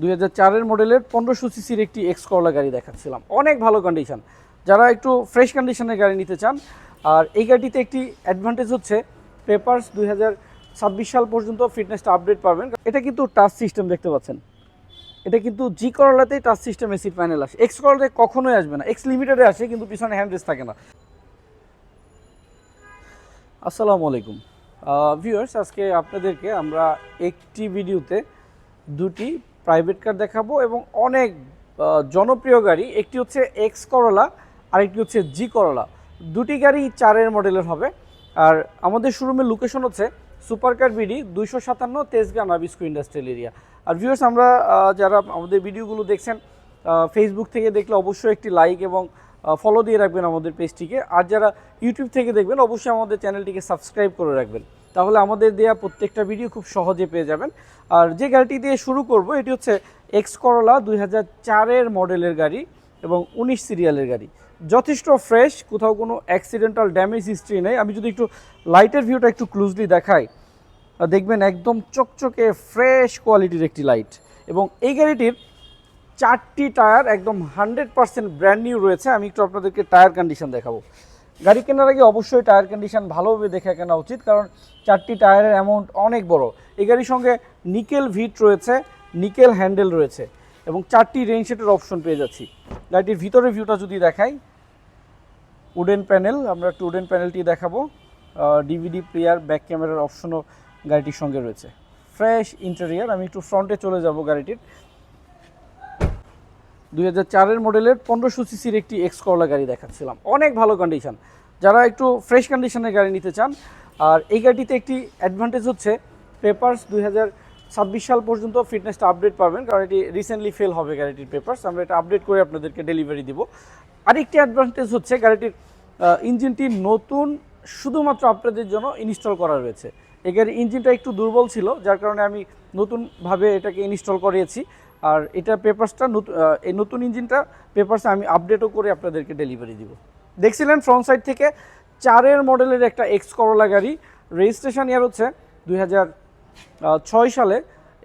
দুই হাজার মডেলের পনেরোশো সিসির একটি এক্স করলা গাড়ি দেখাচ্ছিলাম। অনেক ভালো কন্ডিশন যারা একটু ফ্রেশ কন্ডিশনের গাড়ি নিতে চান, আর এই গাড়িতে একটি অ্যাডভান্টেজ হচ্ছে পেপার্স দুই হাজার ছাব্বিশ সাল পর্যন্ত ফিটনেসটা আপডেট পাবেন। এটা কিন্তু টাচ সিস্টেম দেখতে পাচ্ছেন। এটা কিন্তু জি করলাতেই টাচ সিস্টেম এসিড প্যানেল আসে। এক্স করলাতে কখনোই আসবে না। এক্স লিমিটেডে আসে, কিন্তু পিছনে হ্যান্ড রেস্ট থাকে না। আসসালামু আলাইকুম। ভিউয়ার্স আজকে আপনাদেরকে আমরা একটি ভিডিওতে দুটি প্রাইভেট কার দেখাবো এবং অনেক জনপ্রিয় গাড়ি, একটি হচ্ছে এক্স করলা আরেকটি হচ্ছে জি করলা দুটি গাড়ি চারের মডেলের হবে। আর আমাদের শোরুমের লোকেশন হচ্ছে সুপার কার বিডি দুইশো সাতান্ন তেজগাঁ নাবিস্কো ইন্ডাস্ট্রিয়াল এরিয়া আর ভিউয়ার্স আমরা যারা আমাদের ভিডিওগুলো দেখছেন ফেসবুক থেকে দেখলে অবশ্যই একটি লাইক এবং ফলো দিয়ে রাখবেন আমাদের পেজটিকে আর যারা ইউটিউব থেকে দেখবেন, অবশ্যই আমাদের চ্যানেলটিকে সাবস্ক্রাইব করে রাখবেন। তাহলে আমাদের দেওয়া প্রত্যেকটা ভিডিও খুব সহজে পেয়ে যাবেন। আর যে গাড়িটি দিয়ে শুরু করব, এটি হচ্ছে এক্স করলা দুই চারের মডেলের গাড়ি এবং উনিশ সিরিয়ালের গাড়ি। যথেষ্ট ফ্রেশ কোথাও কোনো অ্যাক্সিডেন্টাল ড্যামেজ হিস্ট্রি নেই। আমি যদি একটু লাইটের ভিউটা একটু ক্লোজলি দেখাই দেখবেন একদম চকচকে ফ্রেশ কোয়ালিটির একটি লাইট এবং এই গাড়িটির চারটি টায়ার একদম হান্ড্রেড পার্সেন্ট ব্র্যান্ড নিউ রয়েছে। আমি একটু আপনাদেরকে টায়ার কন্ডিশন দেখাবো। গাড়ি কেনার আগে অবশ্যই টায়ার কন্ডিশন ভালোভাবে দেখে কেনা উচিত, কারণ চারটি টায়ারের অ্যামাউন্ট অনেক বড়। এই গাড়ির সঙ্গে নিকেল ভিট রয়েছে নিকেল হ্যান্ডেল রয়েছে, এবং চারটি রেইন শেটের অপশন পেয়ে যাচ্ছি। গাড়িটির ভিতরের ভিউটা যদি দেখাই উডেন প্যানেল আমরা একটু উডেন প্যানেলটি দেখাবো। ডিভিডি প্লেয়ার ব্যাক ক্যামেরার অপশনও গাড়িটির সঙ্গে রয়েছে। ফ্রেশ ইন্টেরিয়ার আমি একটু ফ্রন্টে চলে যাব গাড়িটির। দুই হাজার মডেলের পনেরোশো সিসির একটি এক্স করলা গাড়ি দেখাচ্ছিলাম। অনেক ভালো কন্ডিশন যারা একটু ফ্রেশ কন্ডিশনের গাড়ি নিতে চান, আর এই গাড়িতে একটি অ্যাডভান্টেজ হচ্ছে পেপার্স দুই ছাব্বিশ সাল পর্যন্ত ফিটনেসটা আপডেট পাবেন, কারণ এটি রিসেন্টলি ফেল হবে গাড়িটির পেপার্স আমরা এটা আপডেট করে আপনাদেরকে ডেলিভারি দিব। আরেকটি অ্যাডভান্টেজ হচ্ছে, গাড়িটির ইঞ্জিনটি নতুন, শুধুমাত্র আপনাদের জন্য ইনস্টল করা রয়েছে। এই গাড়ির ইঞ্জিনটা একটু দুর্বল ছিল, যার কারণে আমি নতুনভাবে এটাকে ইনস্টল করিয়েছি। আর এটা পেপারসটা এই নতুন ইঞ্জিনটা পেপারস আমি আপডেটও করে আপনাদেরকে ডেলিভারি দিব। দেখছিলেন ফ্রন্ট সাইড থেকে চারের মডেলের একটা এক্স করলা গাড়ি রেজিস্ট্রেশন ইয়ার হচ্ছে দুই ছয় সালে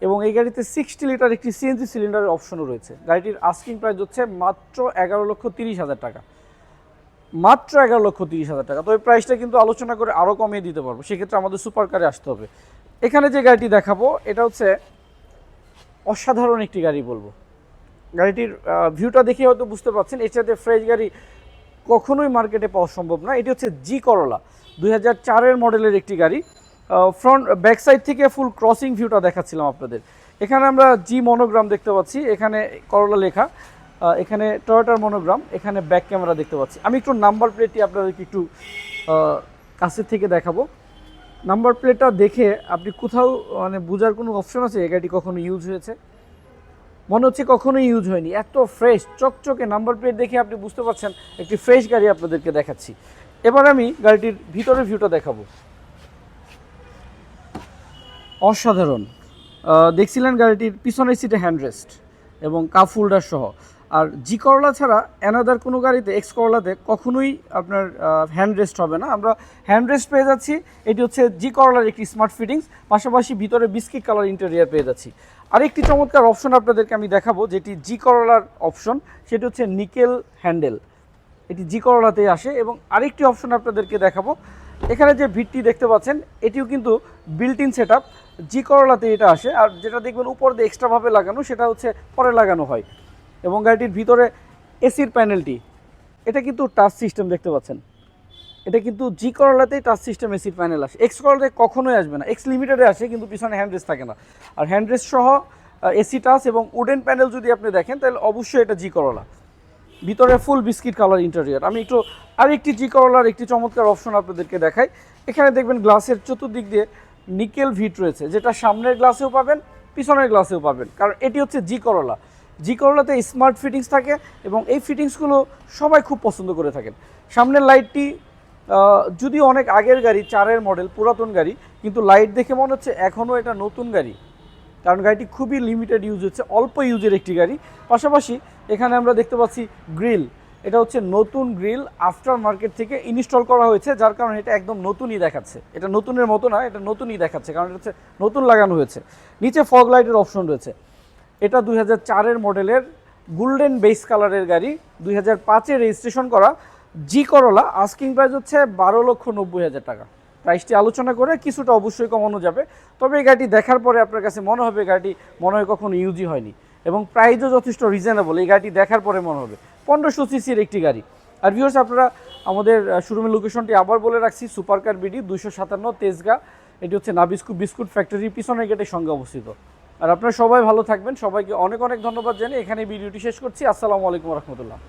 এবং এই গাড়িতে সিক্সটি লিটার একটি সিএনজি সিলিন্ডারের অপশনও রয়েছে। গাড়িটির আস্কিং প্রাইস হচ্ছে মাত্র এগারো লক্ষ তিরিশ হাজার টাকা। মাত্র এগারো লক্ষ তিরিশ হাজার টাকা। তো এই প্রাইসটা কিন্তু আলোচনা করে আরও কমিয়ে দিতে পারব। সেক্ষেত্রে আমাদের সুপার কারে আসতে হবে। এখানে যে গাড়িটি দেখাবো, এটা হচ্ছে অসাধারণ একটি গাড়ি বলব। গাড়িটির ভিউটা দেখে হয়তো বুঝতে পারছেন, এর সাথে ফ্রেশ গাড়ি কখনোই মার্কেটে পাওয়া সম্ভব না। এটি হচ্ছে জি করলা দুই হাজার মডেলের একটি গাড়ি। ফ্রন্ট ব্যাক সাইড থেকে ফুল ক্রসিং ভিউটা দেখাচ্ছিলাম আপনাদের। এখানে আমরা জি মনোগ্রাম দেখতে পাচ্ছি, এখানে করলা লেখা। এখানে টয়োটার মনোগ্রাম এখানে ব্যাক ক্যামেরা দেখতে পাচ্ছি। আমি একটু নাম্বার প্লেটটি আপনাদেরকে একটু কাছের থেকে দেখাবো। নাম্বার প্লেটটা দেখে আপনি কোথাও মানে বোঝার কোনো অপশন আছে? এই গাড়িটি কখনো ইউজ হয়েছে? মনে হচ্ছে কখনোই ইউজ হয়নি। এত ফ্রেশ চকচকে নাম্বার প্লেট দেখে আপনি বুঝতে পারছেন, একটি ফ্রেশ গাড়ি আপনাদেরকে দেখাচ্ছি। এবার আমি গাড়িটির ভিতরের ভিউটা দেখাবো। অসাধারণ। দেখছিলেন গাড়িটির পিছনের সিটে হ্যান্ডরেস্ট এবং কাপ হোল্ডার সহ। আর জি করলা ছাড়া অ্যানাদার কোনো গাড়িতে এক্স করলাতে কখনোই আপনার হ্যান্ড রেস্ট হবে না। আমরা হ্যান্ডরেস্ট পেয়ে যাচ্ছি। এটি হচ্ছে জি করলার একটি স্মার্ট ফিটিংস পাশাপাশি ভিতরে বিস্কিট কালার ইন্টেরিয়ার পেয়ে যাচ্ছি। আরেকটি চমৎকার অপশন আপনাদেরকে আমি দেখাবো, যেটি জি করলার অপশন সেটি হচ্ছে নিকেল হ্যান্ডেল এটি জি করলাতেই আসে এবং আরেকটি অপশন আপনাদেরকে দেখাবো। এখানে যে ভিটটি দেখতে পাচ্ছেন, এটিও কিন্তু built in set up G করলাতে এটা আসে। আর যেটা দেখবেন উপর দিয়ে এক্সট্রাভাবে লাগানো, সেটা হচ্ছে পরে লাগানো হয়। এবং গাড়িটির ভিতরে এসির প্যানেলটি এটা কিন্তু টাচ সিস্টেম দেখতে পাচ্ছেন। এটা কিন্তু জি করলাতেই টাচ সিস্টেম এসির প্যানেল আসে। এক্স করলাতে কখনোই আসবে না। এক্স লিমিটেডে আসে, কিন্তু পিছনে হ্যান্ডরেস্ট থাকে না। আর হ্যান্ডরেস্ট সহ এসি টাচ এবং উডেন প্যানেল যদি আপনি দেখেন, তাহলে অবশ্যই এটা জি করলা ভিতরে ফুল বিস্কিট কালার ইন্টেরিয়র আমি একটু আরেকটি জি করলার একটি চমৎকার অপশন আপনাদেরকে দেখাই। এখানে দেখবেন গ্লাসের চতুর্দিক দিয়ে নিকেল ভিট রয়েছে, যেটা সামনের গ্লাসেও পাবেন, পিছনের গ্লাসেও পাবেন। কারণ এটি হচ্ছে জি করলা জি করলাতে স্মার্ট ফিটিংস থাকে এবং এই ফিটিংসগুলো সবাই খুব পছন্দ করে থাকেন। সামনের লাইটটি যদিও অনেক আগের গাড়ি, চারের মডেল পুরাতন গাড়ি, কিন্তু লাইট দেখে মনে হচ্ছে এখনও এটা নতুন গাড়ি। কারণ গাড়িটি খুবই লিমিটেড ইউজ হচ্ছে, অল্প ইউজের একটি গাড়ি। পাশাপাশি এখানে আমরা দেখতে পাচ্ছি গ্রিল এটা হচ্ছে নতুন গ্রিল আফটার মার্কেট থেকে ইনস্টল করা হয়েছে, যার কারণে এটা একদম নতুনই দেখাচ্ছে। এটা নতুনের মতো না, এটা নতুনই দেখাচ্ছে, কারণ এটা হচ্ছে নতুন লাগানো হয়েছে। নিচে ফগ লাইটের অপশন রয়েছে। এটা দুই হাজার মডেলের গোল্ডেন বেস কালারের গাড়ি, দুই হাজার রেজিস্ট্রেশন করা জি করলা আস্কিং প্রাইস হচ্ছে বারো লক্ষ নব্বই হাজার টাকা। প্রাইসটি আলোচনা করে কিছুটা অবশ্যই কমানো যাবে। তবে এই গাড়িটি দেখার পরে আপনার কাছে মনে হবে গাড়িটি মনে হয় কখনো ইউজই হয়নি। এবং প্রাইসও যথেষ্ট রিজনেবল এই গাড়িটি দেখার পরে মনে হবে। পনেরোশো সিসির একটি গাড়ি। আর ভিউর্স আপনারা আমাদের শোরুমের লোকেশনটি আবার বলে রাখছি সুপার কার বিডি দুইশো সাতান্ন তেজগা। এটি হচ্ছে নাবিস্কু বিস্কুট ফ্যাক্টরির পিছনের গেটের সঙ্গে অবস্থিত। আর আপনারা সবাই ভালো থাকবেন। সবাইকে অনেক অনেক ধন্যবাদ জানি এখানে ভিডিওটি শেষ করছি। আসসালামু আলাইকুম রহমতুল্লাহ।